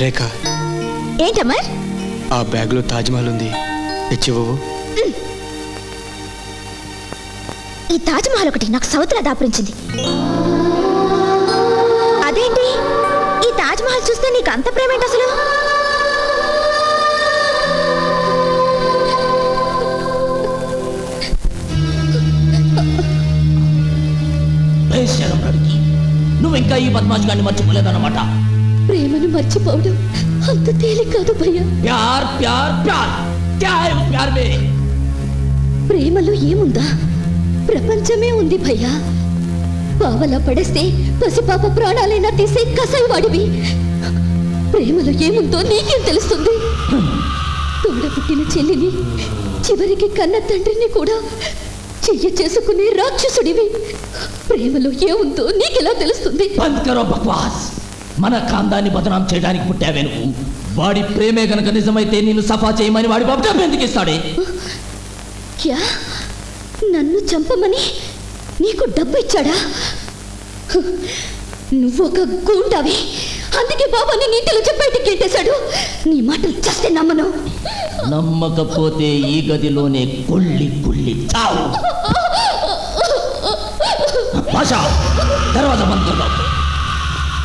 రేఖ. ఏంటమ్మా? ఆ బ్యాగ్లో తాజ్మహల్ ఉంది. తెచ్చివ్వవు. ఈ తాజ్మహల్ ఒకటి నాకు సౌత్లా దాపురించింది. అదేంటి? ఈ తాజ్మహల్ చూస్తే నీకు అంత ప్రేమేంటి అసలు? నువ్వు ఇంకా ఈ బద్మాష్ గాన్ని మర్చిపోలేదన్నమాట. ప్రేమను మర్చిపోవడం అంత తేలిక కాదు భయ్యా. ప్యార్ ప్యార్ ప్యార్. ఉస్ ప్యార్ మే. ప్రేమలో ఏముందా? ప్రపంచమే ఉంది భయ్యా. పావలా పడేస్తే పసిపాప ప్రాణాలైనా తీసే కసాయివాడివి ప్రేమలో ఏముందో నీకేం తెలుస్తుంది? తోడ పుట్టిన చెల్లిని చివరికి కన్న తండ్రిని కూడా చెయ్య చేసుకునే రాక్షసుడివి. ప్రేమలో ఏముందో నీకెలా తెలుస్తుంది? బక్వాస్ మన కాందాన్ని బదనాం చేయడానికి పుట్టావే నువ్వు. వాడి ప్రేమే గనక నిజమైతే నిన్ను సఫా చేయమని వాడి బాబు ఎందుకు ఇస్తాడే? క్యా? నన్ను చంపమని నీకు డబ్బు ఇచ్చాడా? నువ్వు ఒక గూండావి. అందుకే బాబాని నీటిలో చెప్పేటి గెట్టేశాడు నీ మాటలు చేస్తే నమ్మను. నమ్మకపోతే ఈ గదిలోనే కుళ్ళి కుళ్ళి చావు. దర్వాజా బంద్